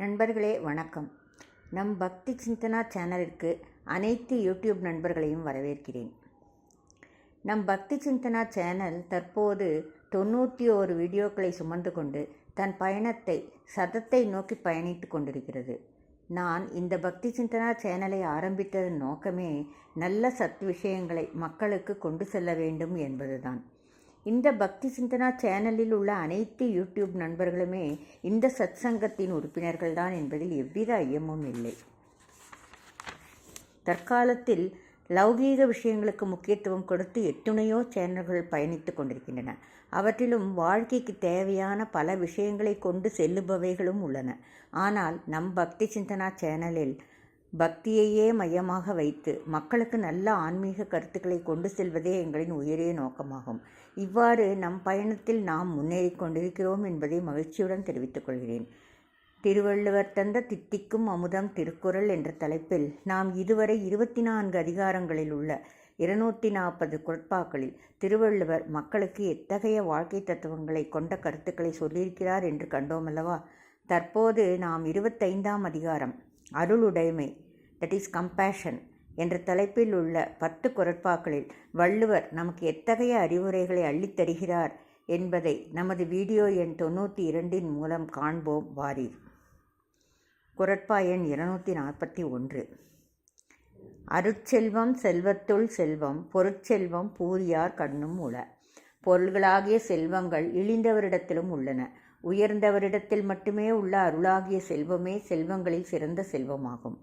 நண்பர்களே வணக்கம். நம் பக்தி சிந்தனா சேனலிற்கு அனைத்து யூடியூப் நண்பர்களையும் வரவேற்கிறேன். நம் பக்தி சிந்தனா சேனல் தற்போது தொண்ணூற்றி ஓரு வீடியோக்களை சுமந்து கொண்டு தன் பயணத்தை சதத்தை நோக்கி பயணித்து கொண்டிருக்கிறது. நான் இந்த பக்தி சிந்தனா சேனலை ஆரம்பித்ததன் நோக்கமே நல்ல சத் விஷயங்களை மக்களுக்கு கொண்டு செல்ல வேண்டும் என்பதுதான். இந்த பக்தி சிந்தனா சேனலில் உள்ள அனைத்து யூடியூப் நண்பர்களுமே இந்த சத் சங்கத்தின் உறுப்பினர்கள்தான் என்பதில் எவ்வித ஐயமும் இல்லை. தற்காலத்தில் லௌகீக விஷயங்களுக்கு முக்கியத்துவம் கொடுத்து எத்துணையோ சேனல்கள் பயணித்து கொண்டிருக்கின்றன. அவற்றிலும் வாழ்க்கைக்கு தேவையான பல விஷயங்களை கொண்டு செல்லுபவைகளும் உள்ளன. ஆனால் நம் பக்தி சிந்தனா சேனலில் பக்தியையே மையமாக வைத்து மக்களுக்கு நல்ல ஆன்மீக கருத்துக்களை கொண்டு செல்வதே எங்களின் உயரிய நோக்கமாகும். இவ்வாறு நம் பயணத்தில் நாம் முன்னேறி கொண்டிருக்கிறோம் என்பதை மகிழ்ச்சியுடன் தெரிவித்துக் கொள்கிறேன். திருவள்ளுவர் தந்த தித்திக்கும் அமுதம் திருக்குறள் என்ற தலைப்பில் நாம் இதுவரை இருபத்தி நான்கு அதிகாரங்களில் உள்ள இருநூற்றி நாற்பது குரட்பாக்களில் திருவள்ளுவர் மக்களுக்கு எத்தகைய வாழ்க்கை தத்துவங்களை கொண்ட கருத்துக்களை சொல்லியிருக்கிறார் என்று கண்டோமல்லவா? தற்போது நாம் இருபத்தைந்தாம் அதிகாரம் அருளுடைமை தட் இஸ் கம்பேஷன் என்ற தலைப்பில் உள்ள பத்து குரட்பாக்களில் வள்ளுவர் நமக்கு எத்தகைய அறிவுரைகளை அள்ளித்தருகிறார் என்பதை நமது வீடியோ எண் தொண்ணூற்றி இரண்டின் மூலம் காண்போம் வாரீர் குரட்பா எண் இருநூற்றி நாற்பத்தி ஒன்று. அருட்செல்வம் செல்வத்துள் செல்வம் பொருட்செல்வம் பூரியார் கண்ணும் உள. பொருள்களாகிய செல்வங்கள் இழிந்தவரிடத்திலும் உள்ளன. உயர்ந்தவரிடத்தில் மட்டுமே உள்ள அருளாகிய செல்வமே செல்வங்களில் சிறந்த செல்வமாகும்.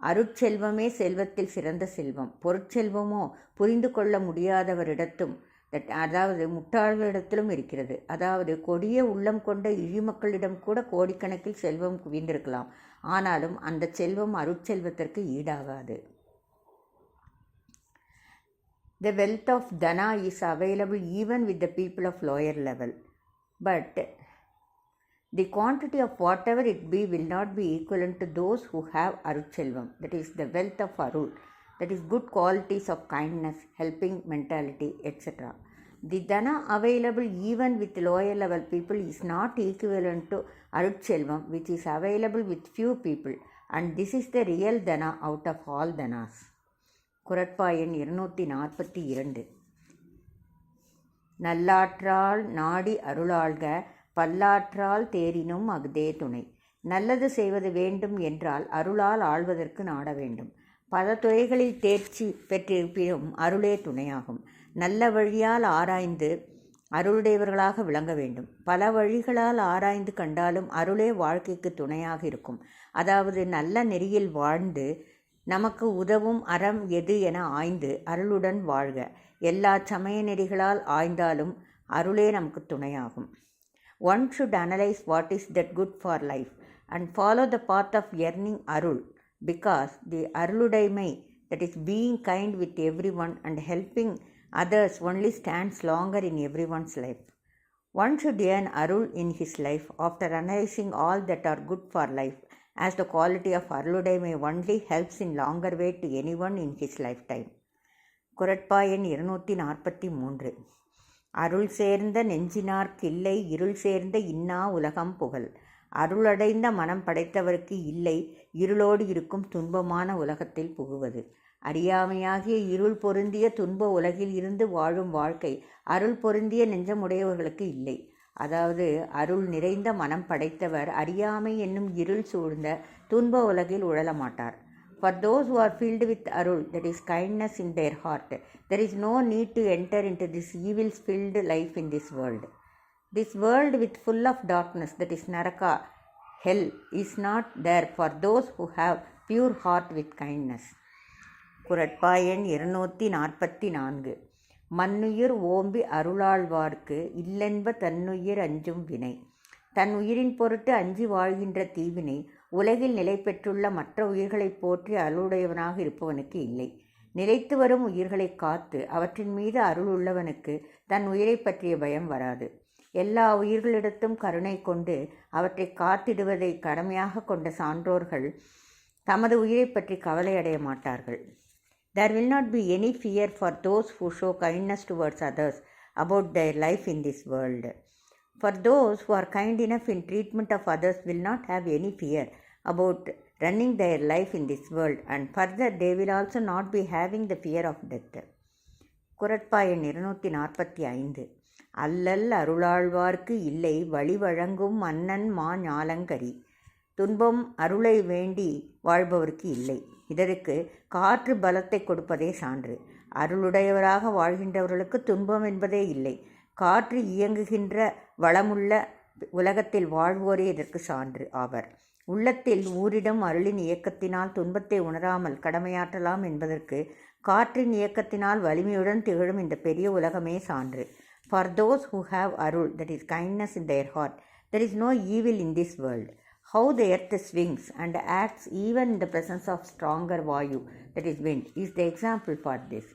அருட்செல்வமே செல்வத்தில் சிறந்த செல்வம். பொருட்செல்வமோ புரிந்து கொள்ள முடியாதவரிடத்தும் அதாவது முட்டாள்களிடத்திலும் இருக்கிறது. அதாவது கொடிய உள்ளம் கொண்ட இழிமக்களிடம் கூட கோடிக்கணக்கில் செல்வம் குவிந்திருக்கலாம். ஆனாலும் அந்த செல்வம் அருட்செல்வத்திற்கு ஈடாகாது. The wealth of Dana is available even with the people of lower level. But the quantity of whatever it be will not be equivalent to those who have Aruchelvam, that is, the wealth of Arul, that is, good qualities of kindness, helping mentality, etc. The Dana available even with lower level people is not equivalent to Aruchelvam, which is available with few people, and this is the real Dana out of all Danas. குரட்பாயன் இருநூற்றி நாற்பத்தி இரண்டு நல்லாற்றால் நாடி அருளாள்க பல்லாற்றால் தேரினும் அஃதே துணை. நல்லது செய்வது வேண்டும் என்றால் அருளால் ஆழ்வதற்கு நாட வேண்டும். பல துறைகளில் தேர்ச்சி பெற்றிருப்பினும் அருளே துணையாகும். நல்ல வழியால் ஆராய்ந்து அருளுடையவர்களாக விளங்க வேண்டும். பல வழிகளால் ஆராய்ந்து கண்டாலும் அருளே வாழ்க்கைக்கு துணையாக இருக்கும். அதாவது நல்ல நெறியில் வாழ்ந்து நமக்கு உதவும் அறம் எது என ஆய்ந்து அருளுடன் வாழ்க எல்லா சமய நெறிகளால் ஆய்ந்தாலும் அருளே நமக்கு துணையாகும் one should analyse what is that good for life and follow the path of earning arul because the Aruludaimai that is being kind with everyone and helping others only stands longer in everyone's life one should earn arul in his life after analysing all that are good for life as the quality of helps only helps in longer way to anyone in his lifetime. குரட்பா எண் இருநூற்றி நாற்பத்தி மூன்று. அருள் சேர்ந்த நெஞ்சினார்க்கில்லை இருள் சேர்ந்த இன்னா உலகம் புகழ். அருளடைந்த மனம் படைத்தவருக்கு இல்லை இருளோடு இருக்கும் துன்பமான உலகத்தில் புகுவது. அறியாமையாகிய இருள் பொருந்திய துன்ப உலகில் இருந்து வாழும் வாழ்க்கை அருள் பொருந்திய நெஞ்சமுடையவர்களுக்கு இல்லை. அதாவது அருள் நிறைந்த மனம் படைத்தவர் அறியாமை என்னும் இருள் சூழ்ந்த துன்ப உலகில் உழல மாட்டார் for those who are filled with arul that is kindness in their heart there is no need to enter into this evils filled life in this world this world with full of darkness that is naraka hell is not there for those who have pure heart with kindness குரட்பாயன் இருநூற்றி நாற்பத்தி நான்கு மண்ணுயிர் ஓம்பி அருளாழ்வார்க்கு இல்லென்ப தன்னுயிர் அஞ்சும் வினை. தன் உயிரின் பொருட்டு அஞ்சி வாழ்கின்ற தீவினை உலகில் நிலை பெற்றுள்ள மற்ற உயிர்களை போற்றி அருளுடையவனாக இருப்பவனுக்கு இல்லை. நிலைத்து வரும் உயிர்களை காத்து அவற்றின் மீது அருள் உள்ளவனுக்கு தன் உயிரை பற்றிய பயம் வராது. எல்லா உயிர்களிடத்தும் கருணை கொண்டு அவற்றை காத்திடுவதை கடமையாக கொண்ட சான்றோர்கள் தமது உயிரை பற்றி கவலை அடைய மாட்டார்கள். There will not be any fear for those who show kindness towards others about their life in this world For those who are kind enough in treatment of others will not have any fear about running their life in this world, and further they will also not be having the fear of death. குரட்பா எண் இருநூற்றி நாற்பத்தி ஐந்து அல்லல் அருளாழ்வார்க்கு இல்லை வழி வழங்கும் மன்னன் மா ஞாலங்கரி துன்பம் அருளை வேண்டி வாழ்பவர்க்கு இல்லை இதற்கு காற்று பலத்தை கொடுப்பதே சான்று. அருளுடையவராக வாழ்கின்றவர்களுக்கு துன்பம் என்பதே இல்லை. காற்று இயங்குகின்ற வளமுள்ள உலகத்தில் வாழ்வோரே இதற்கு சான்று ஆவர் உள்ளத்தில் ஊரிடம் அருளின் இயக்கத்தினால் துன்பத்தை உணராமல் கடமையாற்றலாம் என்பதற்கு காற்றின் இயக்கத்தினால் வலிமையுடன் திகழும் இந்த பெரிய உலகமே சான்று. For those who have arul that is kindness in their heart there is no evil in this world how the earth swings and acts even in the presence of stronger vayu, that is wind, is the example for this.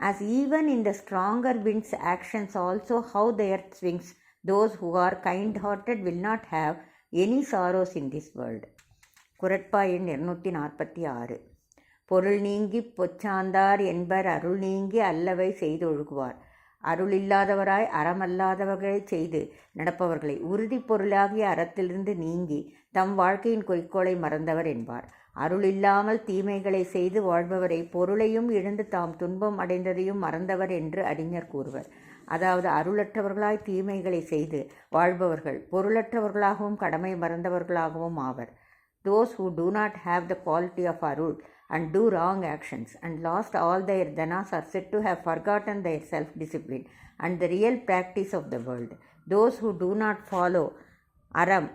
As even in the stronger wind's actions also how the earth swings, those who are kind hearted will not have any sorrows in this world. குரட்பா எண் இருநூற்றி நாற்பத்தி ஆறு பொருள் நீங்கி பொச்சாந்தார் என்பர் அருள் நீங்கி அல்லவை செய்தொழுகுவார் அருள் இல்லாதவராய் அறமல்லாதவர்களை செய்து நடப்பவர்களை உறுதி பொருளாகிய அறத்திலிருந்து நீங்கி தம் வாழ்க்கையின் குறிக்கோளை மறந்தவர் என்பார். அருள் இல்லாமல் தீமைகளை செய்து வாழ்பவரை பொருளையும் இழந்து தாம் துன்பம் அடைந்ததையும் மறந்தவர் என்று அறிஞர் கூறுவர். அதாவது அருளற்றவர்களாய் தீமைகளை செய்து வாழ்பவர்கள் பொருளற்றவர்களாகவும் கடமை மறந்தவர்களாகவும் ஆவர். Those who do not have the quality of arul and do wrong actions and lost all their dhanas are said to have forgotten their self discipline and the real practice of the world. Those who do not follow aram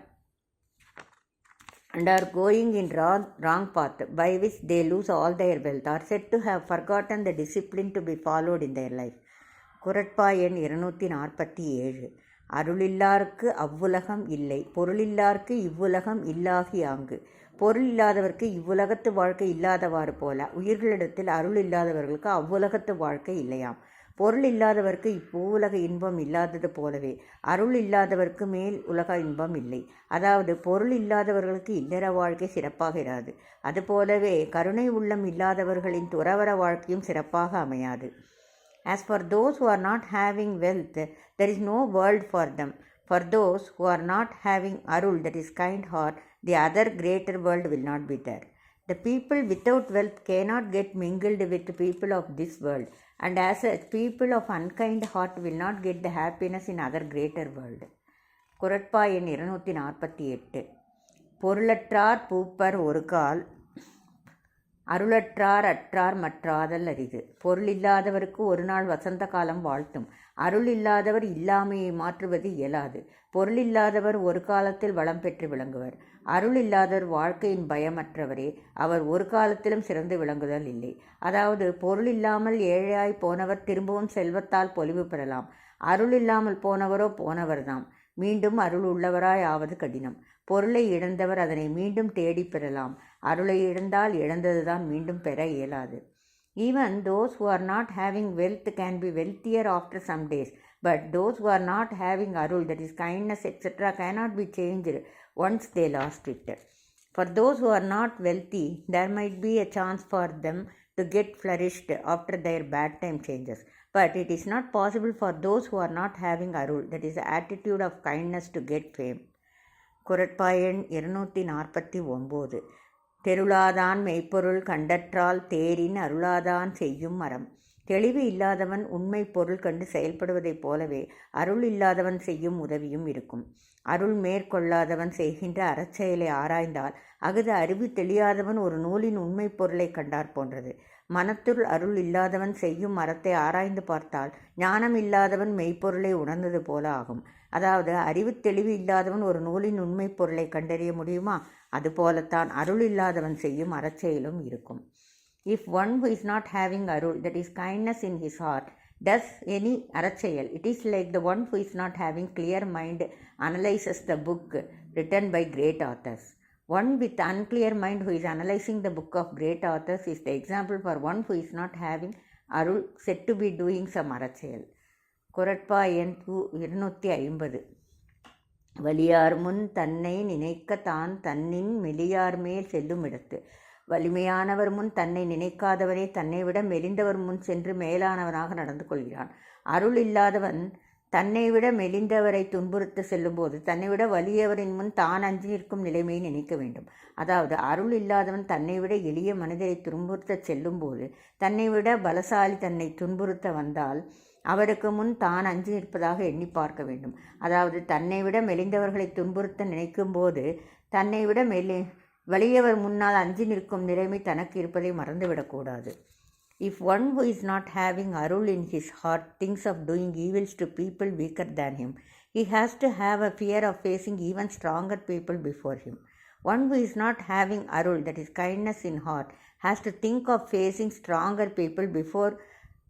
and are going in wrong, wrong path by which they lose all their wealth are said to have forgotten the discipline to be followed in their life. குரட்பா எண் இருநூற்றி நாற்பத்தி ஏழு அருளில்லார்க்கு அவ்வுலகம் இல்லை. பொருளில்லார்க்கு இவ்வுலகம் இல்லாகி ஆங்கு. பொருள் இல்லாதவர்க்கு இவ்வுலகத்து வாழ்க்கை இல்லாதவாறு போல உயிர்களிடத்தில் அருள் இல்லாதவர்களுக்கு அவ்வுலகத்து வாழ்க்கை இல்லையாம். பொருள் இல்லாதவர்க்கு இப்பூவுலக இன்பம் இல்லாதது போலவே அருள் இல்லாதவர்க்கு மேல் உலக இன்பம் இல்லை. அதாவது பொருள் இல்லாதவர்களுக்கு இல்லற வாழ்க்கை சிறப்பாக இராது. அதுபோலவே கருணை உள்ளம் இல்லாதவர்களின் துறவர வாழ்க்கையும் சிறப்பாக அமையாது. As for those who are not having wealth, there is no world for them. For those who are not having arul, that is kind heart, the other greater world will not be there. The people without wealth cannot get mingled with the people of this world, and as such, people of unkind heart will not get the happiness in other greater world. குரட்பா எண் இருநூற்றி நாற்பத்தி எட்டு பொருளற்றார் பூப்பர் ஒரு கால் அருளற்றார் அற்றார் மற்றாதல் அரிது. பொருள் இல்லாதவருக்கு ஒரு நாள் வசந்த காலம் வாழ்த்தும். அருள் இல்லாதவர் இல்லாமையை மாற்றுவது இயலாது. பொருள் இல்லாதவர் ஒரு காலத்தில் வளம் பெற்று விளங்குவர். அருள் இல்லாதவர் வாழ்க்கையின் பயமற்றவரே. அவர் ஒரு காலத்திலும் சிறந்து விளங்குதல் இல்லை. அதாவது பொருள் இல்லாமல் ஏழையாய் போனவர் திரும்பவும் செல்வத்தால் பொலிவு பெறலாம். அருள் இல்லாமல் போனவரோ போனவர்தாம். மீண்டும் அருள் உள்ளவராய் ஆவது கடினம். பொருளை இழந்தவர் அதனை மீண்டும் தேடி பெறலாம். அருளை இழந்தால் இழந்ததுதான் மீண்டும் பெற இயலாது. Even those who are not having wealth can be wealthier after some days but those who are not having arul that is kindness etcetera cannot be change once they lost it for those who are not wealthy there might be a chance for them to get flourished after their bad time changes but it is not possible for those who are not having arul that is attitude of kindness to get fame குரட்பாயன் இருநூற்றி நாற்பத்தி ஒம்பது தெருளாதான் மெய்ப்பொருள் கண்டற்றால் தேரின் அருளாதான் செய்யும் மரம். தெளிவு இல்லாதவன் உண்மை பொருள் கண்டு செயல்படுவதைப் போலவே அருள் இல்லாதவன் செய்யும் உதவியும் இருக்கும். அருள் மேற்கொள்ளாதவன் செய்கின்ற அறச்செயலை ஆராய்ந்தால் அகுது அறிவு தெளியாதவன் ஒரு நூலின் உண்மை பொருளை கண்டார் போன்றது. மனத்துள் அருள் இல்லாதவன் செய்யும் மரத்தை ஆராய்ந்து பார்த்தால் ஞானம் இல்லாதவன் மெய்ப்பொருளை உணர்ந்தது போல ஆகும். அதாவது அறிவு தெளிவு இல்லாதவன் ஒரு நூலின் உண்மை பொருளை கண்டறிய முடியுமா? அதுபோலத்தான் அருள் இல்லாதவன் செய்யும் அறச்செயலும் இருக்கும். If one who is not having arul that is kindness in his heart does any aracheyal it is like the one who is not having clear mind analyses the book written by great authors one with unclear mind who is analysing the book of great authors is the example for one who is not having arul said to be doing some aracheyal. குரட்பா எண் two இருநூற்றி ஐம்பது. வலியார் முன் தன்னை நினைக்க தான் தன்னின் மெலியார் மேல் செல்லும் இடத்து. வலிமையானவர் முன் தன்னை நினைக்காதவனே தன்னை விட மெலிந்தவர் முன் சென்று மேலானவனாக நடந்து கொள்கிறான். அருள் இல்லாதவன் தன்னை விட மெலிந்தவரை துன்புறுத்த செல்லும்போது தன்னை விட வலியவரின் முன் தான் அஞ்சி நிற்கும் நிலைமையை நினைக்க வேண்டும். அதாவது அருள் இல்லாதவன் தன்னை விட எளிய மனிதரை துன்புறுத்த செல்லும்போது தன்னை விட பலசாலி தன்னை துன்புறுத்த வந்தால் அவருக்கு முன் தான் அஞ்சு நிற்பதாக எண்ணி பார்க்க வேண்டும் அதாவது தன்னை விட மெலிந்தவர்களை துன்புறுத்த நினைக்கும்போது தன்னை விட மெலி வலியவர் முன்னால் அஞ்சு நிற்கும் நிலைமை தனக்கு இருப்பதை மறந்துவிடக்கூடாது if one who is not having Arul in his heart thinks of doing evils to people weaker than him he has to have a fear of facing even stronger people before him one who is not having Arul that is kindness in heart has to think of facing stronger people before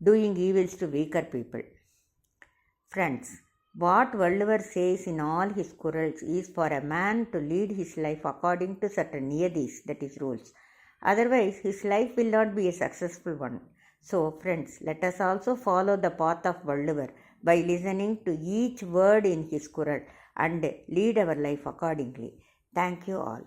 doing evils to weaker people. Friends, what Valluvar says in all his quarrels is for a man to lead his life according to certain niyadis, that is rules. Otherwise, his life will not be a successful one. So, friends, let us also follow the path of Valluvar by listening to each word in his Kural and lead our life accordingly. Thank you all.